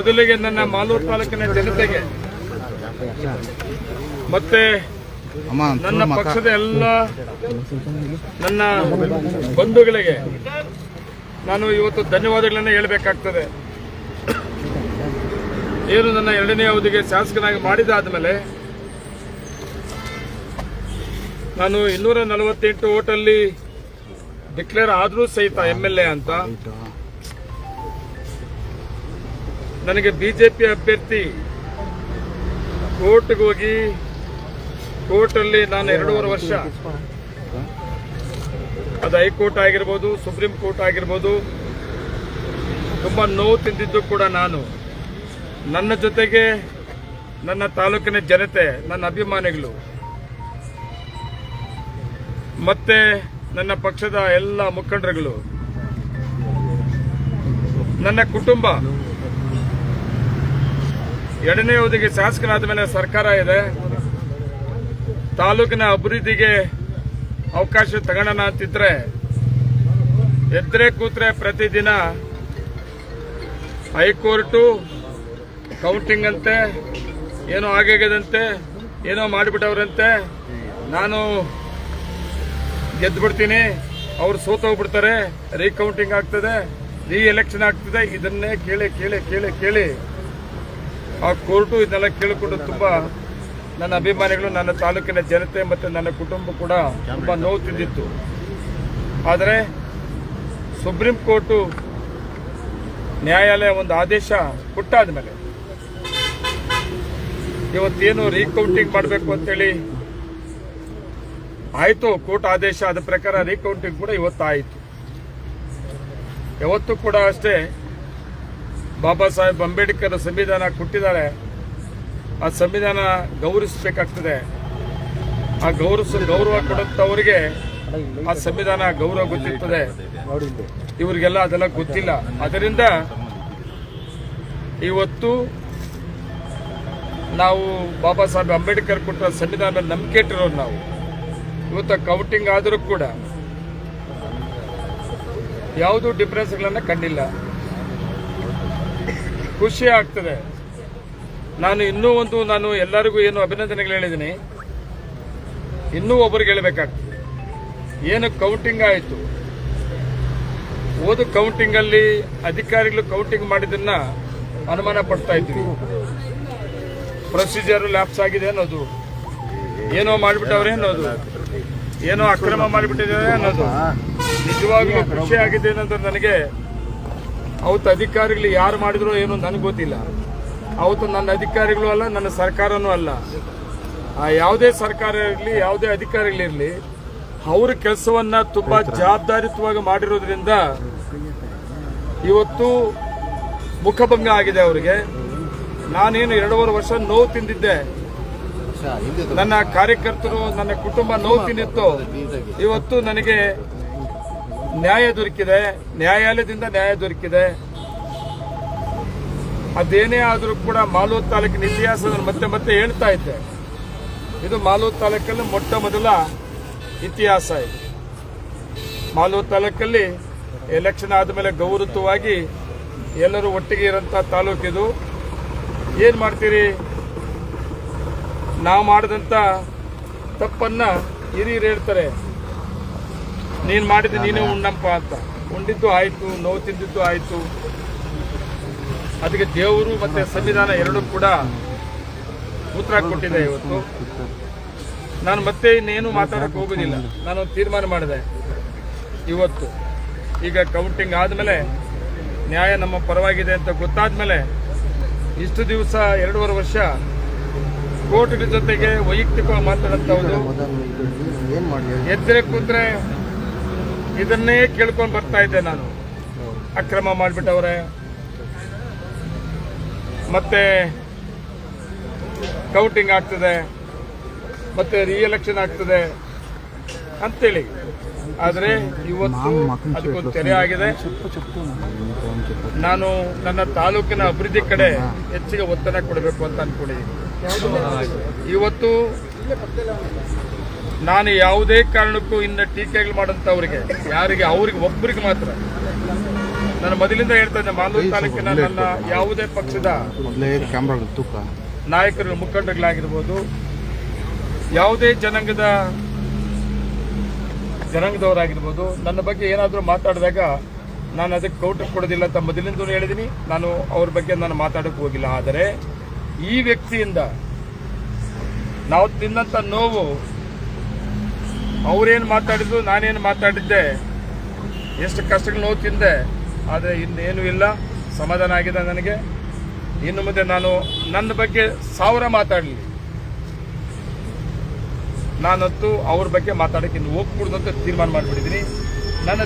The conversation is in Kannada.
ಮೊದಲಿಗೆ ನನ್ನ ಮಾಲೂರು ತಾಲೂಕಿನ ಜನತೆಗೆ ಮತ್ತೆ ನನ್ನ ಪಕ್ಷದ ಎಲ್ಲ ನನ್ನ ಬಂಧುಗಳಿಗೆ ನಾನು ಇವತ್ತು ಧನ್ಯವಾದಗಳನ್ನು ಹೇಳಬೇಕಾಗ್ತದೆ. ಏನು ನನ್ನ ಎರಡನೇ ಅವಧಿಗೆ ಶಾಸಕನಾಗಿ ಮಾಡಿದಾದ ಮೇಲೆ ನಾನು ಇನ್ನೂರ ನಲವತ್ತೆಂಟು ಓಟಲ್ಲಿ ಡಿಕ್ಲೇರ್ ಆದರೂ ಸಹಿತ ಎಂ ಎಲ್ ಎ ಅಂತ. ನನಗೆ ಬಿಜೆಪಿ ಅಭ್ಯರ್ಥಿ ಕೋರ್ಟ್ಗೆ ಹೋಗಿ ಕೋರ್ಟಲ್ಲಿ ನಾನು ಎರಡೂವರೆ ವರ್ಷ. ಅದು ಹೈಕೋರ್ಟ್ ಆಗಿರ್ಬೋದು, ಸುಪ್ರೀಂ ಕೋರ್ಟ್ ಆಗಿರ್ಬೋದು. ತುಂಬ ನೋವು ತಿಂದಿದ್ದು ಕೂಡ ನಾನು. ನನ್ನ ಜೊತೆಗೆ ನನ್ನ ತಾಲೂಕಿನ ಜನತೆ, ನನ್ನ ಅಭಿಮಾನಿಗಳು. ಮತ್ತೆ ನನ್ನ ಪಕ್ಷದ ಎಲ್ಲ ಮುಖಂಡರುಗಳು. ನನ್ನ ಕುಟುಂಬ. ಎರಡನೇ ಅವಧಿಗೆ ಶಾಸಕನಾದ ಮೇಲೆ ಸರ್ಕಾರ ಇದೆ. ತಾಲೂಕಿನ ಅಭಿವೃದ್ಧಿಗೆ ಅವಕಾಶ ತಗೋಣ ಅಂತಿದ್ರೆ ಎದ್ರೆ ಕೂತ್ರೆ ಪ್ರತಿದಿನ ಹೈಕೋರ್ಟು ಕೌಂಟಿಂಗ್ ಅಂತೆ, ಏನೋ ಆಗಾಗದಂತೆ ಏನೋ ಮಾಡಿಬಿಟ್ಟವ್ರಂತೆ. ನಾನು ಗೆದ್ದುಬಿಡ್ತೀನಿ ಅವ್ರು ಸೋತೋಗ್ಬಿಡ್ತಾರೆ ರೀಕೌಂಟಿಂಗ್ ಆಗ್ತದೆ ರೀ ಎಲೆಕ್ಷನ್ ಆಗ್ತದೆ, ಇದನ್ನೇ ಕೇಳಿ ಕೇಳಿ ಕೇಳಿ ಕೇಳಿ. ಆ ಕೋರ್ಟು ಇದನ್ನೆಲ್ಲ ಕೇಳಿಕೊಂಡು ತುಂಬಾ ನನ್ನ ಅಭಿಮಾನಿಗಳು, ನನ್ನ ತಾಲೂಕಿನ ಜನತೆ ಮತ್ತು ನನ್ನ ಕುಟುಂಬ ಕೂಡ ತುಂಬಾ ನೋವು ತಿಂದಿತ್ತು. ಆದರೆ ಸುಪ್ರೀಂ ಕೋರ್ಟು ನ್ಯಾಯಾಲಯ ಒಂದು ಆದೇಶ ಕೊಟ್ಟಾದ ಮೇಲೆ ಇವತ್ತೇನು ರೀಕೌಂಟಿಂಗ್ ಮಾಡಬೇಕು ಅಂತೇಳಿ ಆಯಿತು, ಕೋರ್ಟ್ ಆದೇಶ ಅದ ಪ್ರಕಾರ ರೀಕೌಂಟಿಂಗ್ ಕೂಡ ಇವತ್ತು ಆಯಿತು ಯಾವತ್ತೂ ಕೂಡ ಅಷ್ಟೇ ಬಾಬಾ ಸಾಹೇಬ್ ಅಂಬೇಡ್ಕರ್ ಸಂವಿಧಾನ ಕೊಟ್ಟಿದ್ದಾರೆ. ಆ ಸಂವಿಧಾನ ಗೌರವಿಸಬೇಕಾಗ್ತದೆ. ಆ ಗೌರವಿಸ, ಗೌರವ ಕೊಡುತ್ತವರಿಗೆ ಆ ಸಂವಿಧಾನ ಗೌರವ ಗೊತ್ತಿರ್ತದೆ. ಇವರಿಗೆಲ್ಲ ಅದೆಲ್ಲ ಗೊತ್ತಿಲ್ಲ. ಅದರಿಂದ ಇವತ್ತು ನಾವು ಬಾಬಾ ಸಾಹೇಬ್ ಅಂಬೇಡ್ಕರ್ ಕೊಟ್ಟ ಸಂವಿಧಾನ ಮೇಲೆ ನಂಬಿಕೆ ಇಟ್ಟಿರೋರು ನಾವು. ಇವತ್ತು ಕೌಂಟಿಂಗ್ ಆದರೂ ಕೂಡ ಯಾವುದೂ ಡಿಫ್ರೆನ್ಸ್ಗಳನ್ನ ಕಂಡಿಲ್ಲ. ಖುಷಿ ಆಗ್ತದೆ. ನಾನು ಇನ್ನೂ ಒಂದು, ನಾನು ಎಲ್ಲರಿಗೂ ಏನು ಅಭಿನಂದನೆಗಳು ಹೇಳಿದ್ದೀನಿ. ಇನ್ನೂ ಒಬ್ಬರಿಗೆ ಹೇಳಬೇಕಾಗ್ತದೆ. ಏನು ಕೌಂಟಿಂಗ್ ಆಯಿತು? ಓದು ಕೌಂಟಿಂಗ್ ಅಲ್ಲಿ ಅಧಿಕಾರಿಗಳು ಕೌಂಟಿಂಗ್ ಮಾಡಿದ್ದನ್ನ ಅನುಮಾನ ಪಡ್ತಾ ಇದ್ವಿ ಪ್ರೊಸೀಜರ್ ಲ್ಯಾಪ್ಸ್ ಆಗಿದೆ ಅನ್ನೋದು. ಏನೋ ಮಾಡಿಬಿಟ್ಟವ್ರೆ ಅನ್ನೋದು. ಏನೋ ಅಕ್ರಮ ಮಾಡಿಬಿಟ್ಟಿದ್ದಾರೆ ಅನ್ನೋದು. ನಿಜವಾಗ್ಲೂ ಖುಷಿ ಆಗಿದೆ ಅನ್ನೋದು ನನಗೆ ಅವತ್ತು ಅಧಿಕಾರಿಗಳು ಯಾರು ಮಾಡಿದ್ರು ಏನು ನನಗೆ ಗೊತ್ತಿಲ್ಲ. ಅವತ್ತು ನನ್ನ ಅಧಿಕಾರಿಗಳು ಅಲ್ಲ ನನ್ನ ಸರ್ಕಾರನೂ ಅಲ್ಲ. ಆ ಯಾವುದೇ ಸರ್ಕಾರ ಇರಲಿ ಯಾವುದೇ ಅಧಿಕಾರಿಗಳಿರಲಿ ಅವ್ರ ಕೆಲಸವನ್ನ ತುಂಬಾ ಜವಾಬ್ದಾರಿತವಾಗಿ ಮಾಡಿರೋದ್ರಿಂದ ಇವತ್ತು ಮುಖಭಂಗ ಆಗಿದೆ ಅವರಿಗೆ. ನಾನೇನು ಎರಡೂವರೆ ವರ್ಷ ನೋವು ತಿಂದಿದ್ದೆ. ನನ್ನ ಕಾರ್ಯಕರ್ತರು ನನ್ನ ಕುಟುಂಬ ನೋವು ತಿನ್ನಿತ್ತು. ಇವತ್ತು ನನಗೆ ನ್ಯಾಯ ದೊರಕಿದೆ, ನ್ಯಾಯಾಲಯದಿಂದ ನ್ಯಾಯ ದೊರಕಿದೆ. ಅದೇನೇ ಆದರೂ ಕೂಡ ಮಾಲೂರು ತಾಲೂಕಿನ ಇತಿಹಾಸ ಮತ್ತೆ ಮತ್ತೆ ಹೇಳ್ತಾ ಇದ್ದೆ. ಇದು ಮಾಲೂರು ತಾಲೂಕಲ್ಲಿ ಮೊಟ್ಟ ಮೊದಲ ಇತಿಹಾಸ ಇದೆ. ಮಾಲೂರು ತಾಲೂಕಲ್ಲಿ ಎಲೆಕ್ಷನ್ ಆದಮೇಲೆ ಗೌರವವಾಗಿ ಎಲ್ಲರೂ ಒಟ್ಟಿಗೆ ಇರೋಂಥ ತಾಲೂಕಿದು ಏನು ಮಾಡ್ತೀರಿ? ನಾವು ಮಾಡಿದಂಥ ತಪ್ಪನ್ನು ಹಿರಿಯರು ಹೇಳ್ತಾರೆ. ನೀನು ಮಾಡಿದ್ದು ನೀನೇ ಉಣ್ಣಪ್ಪ ಅಂತ. ಉಂಡಿದ್ದು ಆಯಿತು ನೋವು ತಿಂದಿದ್ದು ಆಯಿತು. ಅದಕ್ಕೆ ದೇವರು ಮತ್ತೆ ಸಂವಿಧಾನ ಎರಡೂ ಕೂಡ ಉತ್ತರ ಕೊಟ್ಟಿದೆ ಇವತ್ತು. ನಾನು ಮತ್ತೆ ಇನ್ನೇನು ಮಾತಾಡೋಕ್ಕೆ ಹೋಗೋದಿಲ್ಲ. ನಾನು ತೀರ್ಮಾನ ಮಾಡಿದೆ. ಇವತ್ತು ಈಗ ಕೌಂಟಿಂಗ್ ಆದಮೇಲೆ ನ್ಯಾಯ ನಮ್ಮ ಪರವಾಗಿದೆ ಅಂತ ಗೊತ್ತಾದ್ಮೇಲೆ ಇಷ್ಟು ದಿವಸ ಎರಡೂವರೆ ವರ್ಷ ಕೋರ್ಟ್ ಜೊತೆಗೆ ವೈಯಕ್ತಿಕವಾಗಿ ಮಾಡಿ ಎದ್ರೆ ಕೂತ್ರೆ ಇದನ್ನೇ ಕೇಳ್ಕೊಂಡು ಬರ್ತಾ ಇದ್ದೆ ನಾನು. ಅಕ್ರಮ ಮಾಡಿಬಿಟ್ಟವ್ರೆ. ಮತ್ತೆ ಕೌಂಟಿಂಗ್ ಆಗ್ತದೆ. ಮತ್ತೆ ರಿಎಲೆಕ್ಷನ್ ಆಗ್ತದೆ ಅಂತೇಳಿ. ಆದರೆ ಇವತ್ತು ಅದಕ್ಕೊಂದು ತೆರೆ ಆಗಿದೆ. ನಾನು ನನ್ನ ತಾಲೂಕಿನ ಅಭಿವೃದ್ಧಿ ಕಡೆ ಹೆಚ್ಚಿಗೆ ಒತ್ತಡ ಕೊಡಬೇಕು ಅಂತ ಅನ್ಕೊಂಡಿದ್ದೀನಿ. ಇವತ್ತು ನಾನು ಯಾವುದೇ ಕಾರಣಕ್ಕೂ ಇನ್ನು ಟೀಕೆಗಳು ಮಾಡೋಂಥವ್ರಿಗೆ ಯಾರಿಗೆ ಅವ್ರಿಗೆ ಒಬ್ಬರಿಗೆ ಮಾತ್ರ. ನಾನು ಮೊದಲಿಂದ ಹೇಳ್ತಾ ಇದ್ದೆ ಮಾಲೂರು ತಾಲೂಕಿನ ನನ್ನ ಯಾವುದೇ ಪಕ್ಷದ ನಾಯಕರು ಮುಖಂಡರುಗಳಾಗಿರ್ಬೋದು ಯಾವುದೇ ಜನಾಂಗದ ಜನಾಂಗದವರಾಗಿರ್ಬೋದು ನನ್ನ ಬಗ್ಗೆ ಏನಾದರೂ ಮಾತಾಡಿದಾಗ ನಾನು ಅದಕ್ಕೆ ಕೌಂಟರ್ ಕೊಡೋದಿಲ್ಲ ಅಂತ ಮೊದಲಿಂದ ಹೇಳಿದ್ದೀನಿ. ನಾನು ಅವ್ರ ಬಗ್ಗೆ ನಾನು ಮಾತಾಡೋಕ್ಕೆ ಹೋಗಿಲ್ಲ. ಆದರೆ ಈ ವ್ಯಕ್ತಿಯಿಂದ ನಾವು ತಿನ್ನಂಥ ನೋವು ಅವ್ರೇನು ಮಾತಾಡಿದ್ರು, ನಾನೇನು ಮಾತಾಡಿದ್ದೆ, ಎಷ್ಟು ಕಷ್ಟಗಳು ನೋವು ತಿಂದೆ, ಆದರೆ ಇನ್ನೇನು ಇಲ್ಲ, ಸಮಾಧಾನ ಆಗಿದೆ ನನಗೆ. ಇನ್ನು ಮುಂದೆ ನಾನು ನನ್ನ ಬಗ್ಗೆ ಸಾವಿರ ಮಾತಾಡಲಿ. ನಾನಂತೂ ಅವ್ರ ಬಗ್ಗೆ ಮಾತಾಡೋಕ್ಕೆ ಇನ್ನು ಹೋಗ್ಬಿಡ್ದು ಅಂತ ತೀರ್ಮಾನ ಮಾಡಿಬಿಟ್ಟಿದ್ದೀನಿ. ನನ್ನ